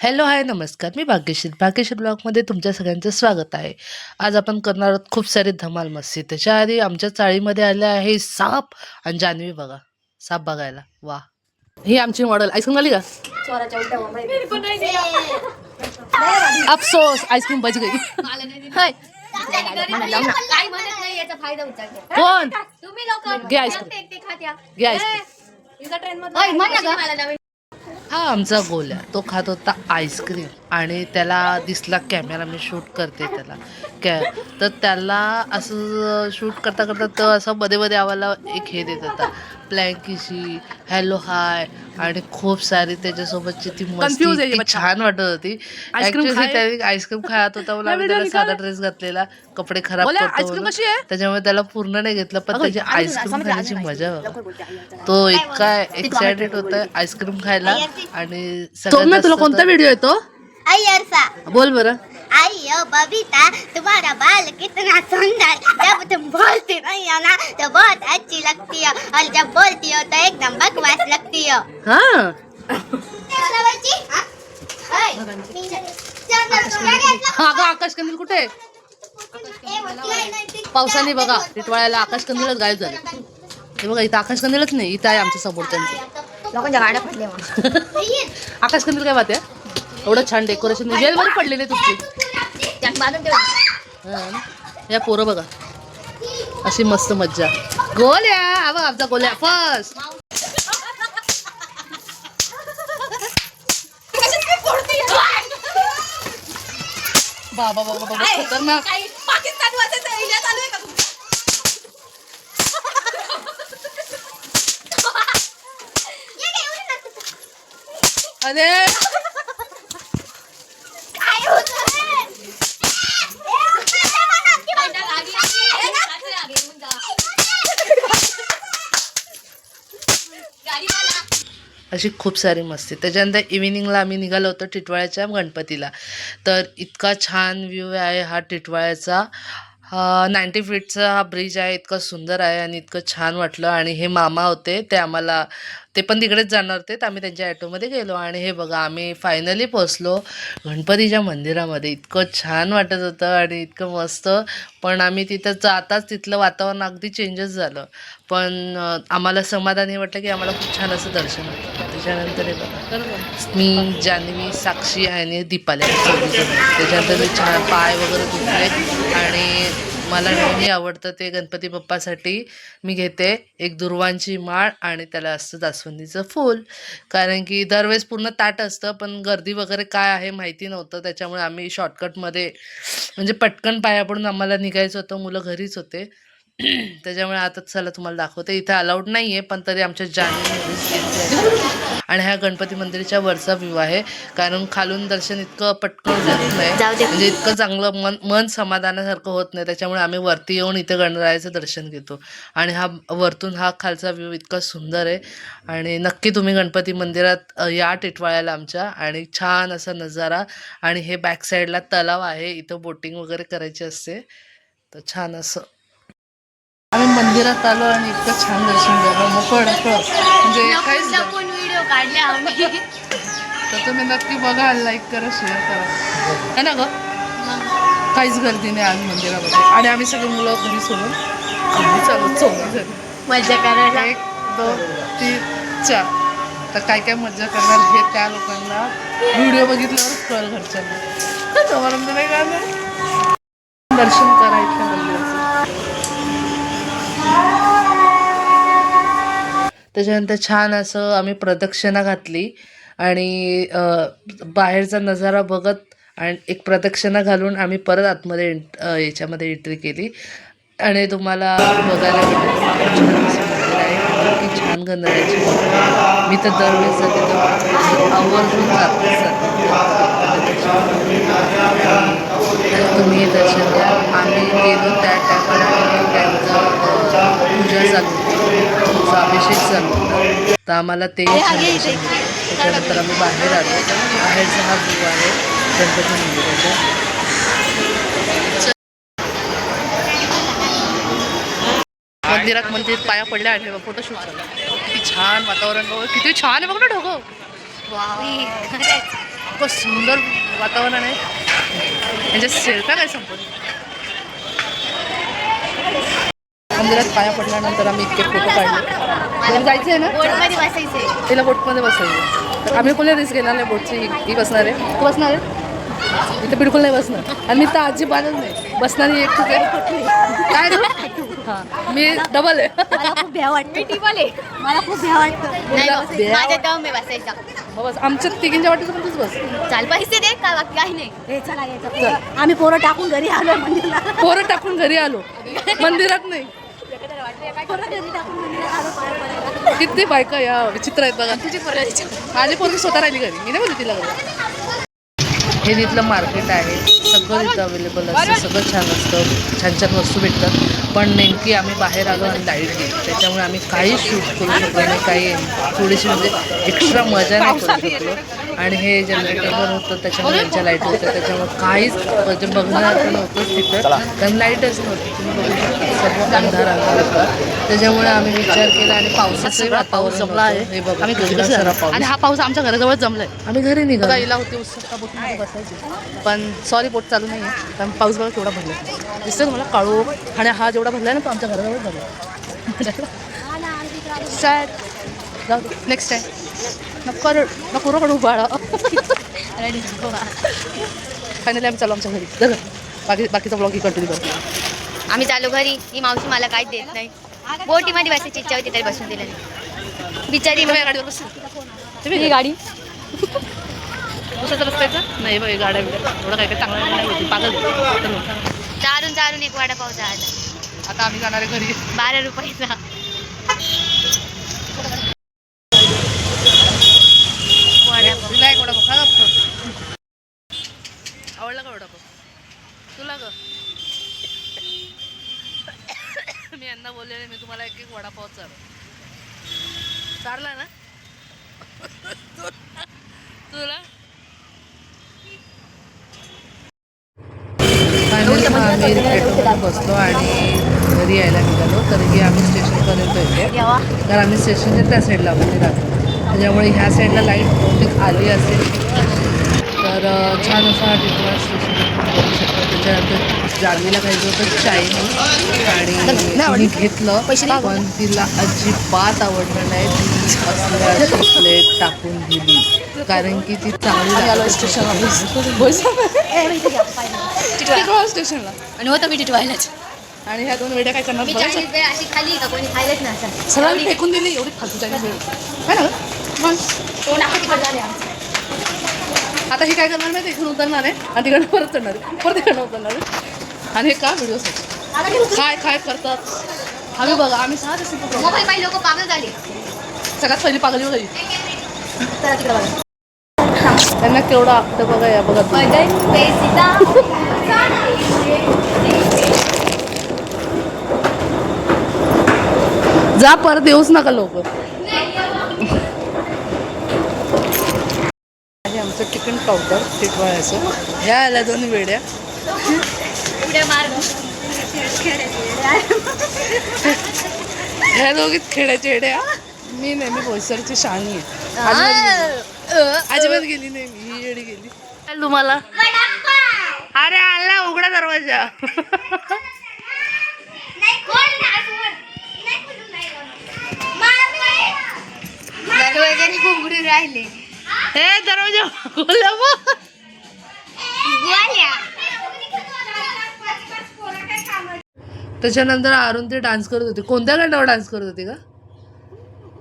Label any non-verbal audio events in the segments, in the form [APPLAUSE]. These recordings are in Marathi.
हॅलो हाय नमस्कार. मी भाग्यश्री. भाग्यश्री ब्लॉगमध्ये तुमच्या सगळ्यांचं स्वागत आहे. आज आपण करणार आहोत खूप सारी धमाल मस्ती. त्याच्या आधी आमच्या चाळीमध्ये आले आहे साप आणि जान्हवी बघा. साप बघायला. वा. ही आमची मॉडेल आईस्क्रीम आली का? अफसोस. आईस्क्रीम बच गई. काय म्हणत नाही याचा फायदा उचलते. कोण? तुम्ही लोक घे आईस्क्रीम. घे आईस्क्रीम हा आमचा गोल्या तो खात होता आईस्क्रीम. आणि त्याला दिसला कॅमेरा मी शूट करते त्याला. कॅ तर त्याला असं शूट करता करता तो असं मध्ये मध्ये आम्हाला एक हे देत होता. प्लँकीशी हॅलो हाय आणि खूप सारी त्याच्यासोबतची ती मस्ती Confuse आहे इतकी बच्चा. छान वाटत होती. आईस्क्रीम Actually खाय. त्याने आईस्क्रीम खात होता [LAUGHS] आम्ही त्याला साधा ड्रेस घातलेला कपडे खराब बोला, करतो आईस्क्रीम म्हणून. कशी आहे? त्याच्यामुळे त्याला पूर्ण नाही घेतलं पण त्याची आईस्क्रीम खाण्याची मजा बघा. तो इतका एक्सायटेड होता आईस्क्रीम खायला आणि सगळ्यात तुला जास्त कोणता तर- व्हिडिओ येतो? आई अरसा बोल बरं. आई ओ बबीता तुम्हारा बाल कितना सुंदर. जब तुम नहीं हो ना तो बहुत अच्छी लगती हो और जब बोलती हो तो एकदम बकवास लगती हो हा अगं आकाश कंदील कुठे आहे? पावसाने बघा टिटवाळ्याला आकाश कंदीलच गायब झाले हे बघा इथं आकाश कंदीलच नाही इथं आहे आमच्यासमोर त्यांचं लोकांच्या गाड्या आकाश कंदील काय बात आहे एवढं छान डेकोरेशन जेलमध्ये पडलेले तुमची त्यात बांधून हा? या पोरं बघा अशी मस्त मज्जा. गोल्या! बघ आमचा गोल्या. फर्स्ट बाबा बाबा बाबा खतरनाक. अरे! अशी खूप सारी मस्ती. त्याच्यानंतर इव्हिनिंगला आम्ही निघालो होतो टिटवाळ्याच्या गणपतीला. तर इतका छान व्ह्यू आहे हा टिटवाळ्याचा. हा फीटचा हा ब्रिज आहे इतका सुंदर आहे आणि इतकं छान वाटलं. आणि हे मामा होते ते आम्हाला ते पण तिकडेच जाणार होते. तर आम्ही त्यांच्या ॲटोमध्ये गेलो. आणि हे बघा आम्ही फायनली पोचलो गणपतीच्या मंदिरामध्ये. इतकं छान वाटत होतं आणि इतकं मस्त. पण आम्ही तिथं जाताच तिथलं वातावरण अगदी चेंजेस झालं. पण आम्हाला समाधानी वाटलं की आम्हाला खूप छान असं दर्शन होतं. त्याच्यानंतर हे बघा. मी जान्हवी साक्षी आणि दीपाली. त्याच्यानंतर मी छान पाय वगैरे धुतले आणि मला नेहमी आवडतं ते गणपती बाप्पासाठी मी घेते एक दुर्वांची माळ आणि त्याला असतं जास्वंदीचं फूल. कारण की दरवेळेस पूर्ण ताट असतं पण गर्दी वगैरे काय आहे माहिती नव्हतं. त्याच्यामुळे आम्ही शॉर्टकटमध्ये म्हणजे पटकन पाया पडून आम्हाला निघायचं होतं. मुलं घरीच होते. त्याच्यामुळे आता चला तुम्हाला दाखवते. इथे अलाउड नाही आहे पण तरी आमच्या जानेवारी आणि ह्या गणपती मंदिराच्या वरचा व्ह्यू आहे. कारण खालून दर्शन इतकं पटकन होत नाही. म्हणजे इतकं चांगलं मन मन समाधानासारखं होत नाही. त्याच्यामुळे आम्ही वरती येऊन इथं गणरायाचं दर्शन घेतो. आणि हा वरतून हा खालचा व्ह्यू इतका सुंदर आहे. आणि नक्की तुम्ही गणपती मंदिरात या टिटवाळ्याला आमच्या आणि छान असा नजारा आणि हे बॅक साईडला तलाव आहे. इथं बोटिंग वगैरे करायची असते. तर छान असं आम्ही मंदिरात आलो आणि इतकं छान दर्शन झालं मोकळ म्हणजे काहीच नाही. लपून व्हिडिओ काढले आम्ही. तर तुम्ही नक्की बघा लाईक करा शेअर करा. है ना ग? काहीच गर्दी नाही आज मंदिरामध्ये. आणि आम्ही सगळे मुलं घरी सोडून चालू जण. मजा करायला. एक दोन तीन चार. तर काय काय मजा करणार हे त्या लोकांना व्हिडिओ बघितल्यावर कळ घरच्यांना. तोपर्यंत नाही करणार दर्शन करा इथल्या मंदिराचं त्याच्यानंतर छान असं आम्ही प्रदक्षिणा घातली. आणि बाहेरचा नजारा बघत आणि एक प्रदक्षिणा घालून आम्ही परत आतमध्ये एंट याच्यामध्ये एंट्री केली. आणि तुम्हाला बघायला भेटेल. छान आहे की छान गणरायाची मी तर दरवेळेस जाते आवर्जून जाते तुम्ही दर्शन घ्या. आम्ही गेलो त्या टायमाला त्यांचं पूजा चालू होती तुमचा अभिषेक चालू होता तर आम्हाला ते. त्याच्यानंतर आम्ही बाहेर आलो. बाहेरचा हा व्ह्यू आहे. गणपती मंदिराचा. मंदिरात मंदिर पाया पडल्या आणि फोटोशूट झाला. किती छान वातावरण बघ. किती छान आहे बघ ना ढोकं इतकं सुंदर वातावरण आहे. म्हणजे सेल्फ्या काय संपत. मंदिरात पाया पडल्यानंतर आम्ही इतके फोटो काढले. जायचं आहे ना? तिला बोटमध्ये बसायचं. तर आम्ही कोणी रिस्क घेणार नाही बोटची ही- ही बसणार आहे. तू बसणार आहे? इथे बिलकुल नाही बसणार. आणि मी तर अजिबातच नाही. बसणारी एक आहे. काय रे? हां. मी डबल आहे. मला खूप भ्या वाटतं. टिपले मला खूप भ्या वाटतं. आहे मग बस. आमच्या तिघींच्या वाटेचं पण तूच बस. चाल पैसे दे का? बाकी काही नाही. हे चला आम्ही पोरं टाकून घरी आलो मंदिरला पोरं टाकून घरी आलो. मंदिरात नाही पोरं घरी टाकून मंदिरात आलो पाया पडायला. किती बायका या विचित्र आहेत बघा. तुझी माझी पोरगी स्वतः राहिली घरी. मी नाही बोलली तिला घरी. हे तिथलं मार्केट आहे सगळं तिथं अवेलेबल असतं सगळं छान असतं छान छान वस्तू भेटतात. पण नेमकी आम्ही बाहेर आलो आणि लाइट गेली. त्याच्यामुळे आम्ही काही शूट करू शकलो नाही काही थोडीशी म्हणजे एक्स्ट्रा मजा नाही करू शकलो. आणि हे जनरेटरवर होतं त्याच्यामुळे यांच्या लाइट होत्या. त्याच्यामुळे काहीच म्हणजे बघण्यासारखं नव्हतंच तिथं. कारण लाईटच नव्हती. तुम्ही बघू शकता. सर्व अंधार अंधार होता. त्याच्यामुळे आम्ही विचार केला आणि पावसाचंही वातावरण जमला आहे. होतं. हे बघा आम्ही घरी कसं? पाऊस. आणि हा पाऊस आमच्या घराजवळ जमलाय. आम्ही घरी निघालो. गाईला होती उत्सुकता बोटीमध्ये बसायची. पण सॉरी बोट चालू नाही आहे कारण पाऊस बघा केवढा भरला दिसतं तुम्हाला काळू आणि हा जेवढा भरला ना तो आमच्या घराजवळ भरला सॅड नेक्स्ट टाइम नको नको रडू बाळा फायनली आम्ही चालू आमच्या घरी. घरी. बाकी बाकीचा ब्लॉग ही कंटिन्यू करतो. आम्ही चालू घरी. ही मावशी मला काहीच देत नाही. बोटीमध्ये बसायची इच्छा होती तरी बसून दिलं नाही. बिचारी तुम्ही या गाडीवर बस. ही गाडी? दुसऱ्याचा रस्ता? नाही बघ गाड्या बिड्या. एवढं काय काय चांगलं नाही होती. पागल. चारून चारून एक वडापाव झाला. आता आम्ही जाणार आहे घरी. बारा रुपयाचा वडापाव विनायक वडापाव खा का फक्त? आवडला का वडापाव तुला ग मी बोललेले मी तुम्हाला एक एक वडापाव चार चारला ना? तुला? आम्ही बसलो आणि घरी यायला निघालो. तरीही आम्ही स्टेशनपर्यंत येते तर आम्ही स्टेशनच्या त्या साईडला आम्ही राहतो. त्याच्यामुळे ह्या साईडला लाइट बहुतेक आली असेल. तर छान असा हा टिटवाळा स्टेशन शकतो. त्याच्यानंतर जान्हवीला खायचं होतं चायनीज आणि मी घेतलं पण तिला अजिबात आवडलं नाही. ती प्लेट [LAUGHS] टाकून दिली. कारण की ती चांगली [LAUGHS] स्टेशनला. आणि होतं मी टिटवायलाच. आणि ह्या दोन वेड्या काय करणार? अशी खाली का कोणी खायलाच सगळ्यांनी फेकून दिली एवढी फालतू चायनीज वेळ. काय ना? मग. आता ही काय करणार माहिती इथून उतरणार आहे. आणि तिकडनं परत चढणार आहे. परत इकडनं उतरणार आहे. आणि हे का व्हिडिओ काय काय करतात? आम्ही बघा आम्ही सहा दिवस. मोबाईल पाहिजे लोक पागल झाले. सगळ्यात पहिली पागली बघा. ही. त्यांना केवढं आपलं बघा या बघा. जा परत येऊच नका लोक हे आमचं चिकन पावडर टिटवाळ्याचं ह्या आल्या दोन वेड्या. उड्या मार. ह्या दोघीत खेळायच्या वेड्या मी नेहमी बोईसरची शाणी आहे. अजिबात अजिबात गेली नाही. मी ही येडी गेली. काय तुम्हाला. अरे आला उघडा दरवाजा. दरवाजाने घुंगरू राहिले. हे दरवाजा खोला मग. त्याच्यानंतर अरुण ते डान्स करत होते. कोणत्या गाण्यावर डान्स करत होते का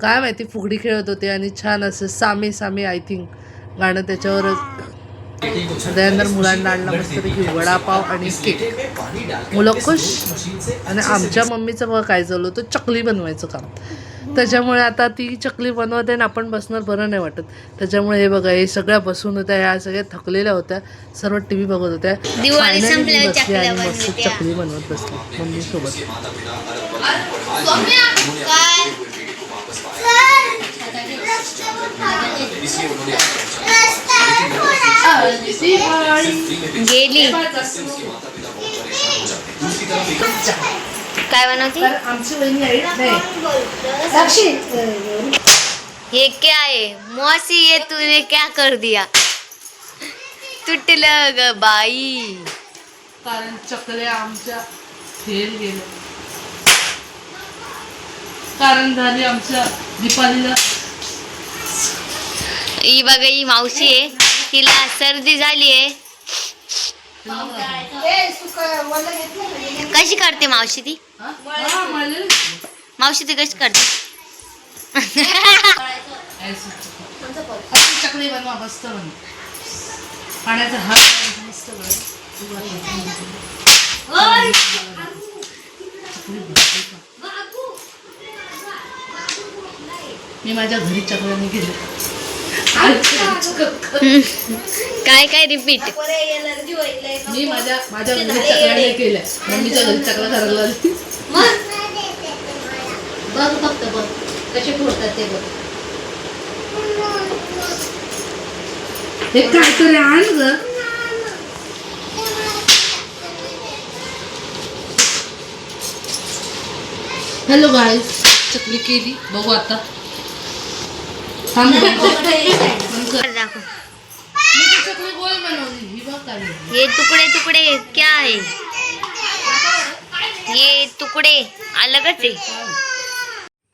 काय माहिती फुगडी खेळत होते आणि छान असं सामे सामे आय थिंक गाणं त्याच्यावरच. त्यानंतर मुलांना आणला मस्तपैकी वडापाव आणि केक मुलं खुश. आणि आमच्या मम्मीचं बघा काय चालू होतं चकली बनवायचं काम. त्याच्यामुळे आता ती चकली बनवते आणि आपण बसणार बरं नाही वाटत. त्याच्यामुळे हे बघा हे सगळ्या बसून होत्या ह्या सगळ्या थकलेल्या होत्या. सर्व टी व्ही बघत होत्या. बसली आणि मस्त. चकली बनवत बसली. मम्मीसोबत गेली. काय बनवती? आमची आहे ये क्या है मौसी ये तूने क्या कर दिया? तुटलं ग बाई. कारण चकल्या आमच्या फेल गेल्या. कारण झाली आमच्या दीपालीला. ही बघा ही मावशी आहे. तिला सर्दी झाली आहे. कशी करते मावशी ती? मावशी ती कशी करते? चकली बनवा मस्त पाण्याचा हात मस्त मी माझ्या घरी चकल्याने गेले काय काय रिपीट मी माझ्या माझ्या केल्या. मम्मीच्या घरी चकला करायला बघ फक्त बघ. कसे फोडतात ते बघ. हे काहीतरी आण ग. हॅलो गाईज चकली केली. बघू आता. दाखव ये टुकड़े टुकड़े क्या है ये तुकडे अलगच आहे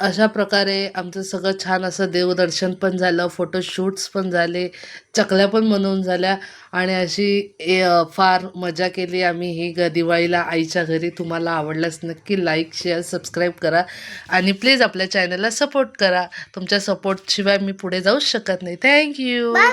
अशा प्रकारे आमचं सगळं छान असं देवदर्शन पण झालं फोटोशूट्स पण झाले चकल्या पण बनवून झाल्या आणि अशी ए, फार मजा केली आम्ही ही ग दिवाळीला आईच्या घरी. तुम्हाला आवडल्यास नक्की लाईक शेअर सबस्क्राईब करा आणि प्लीज आपल्या चॅनलला सपोर्ट करा. तुमच्या सपोर्टशिवाय मी पुढे जाऊच शकत नाही. Thank you bye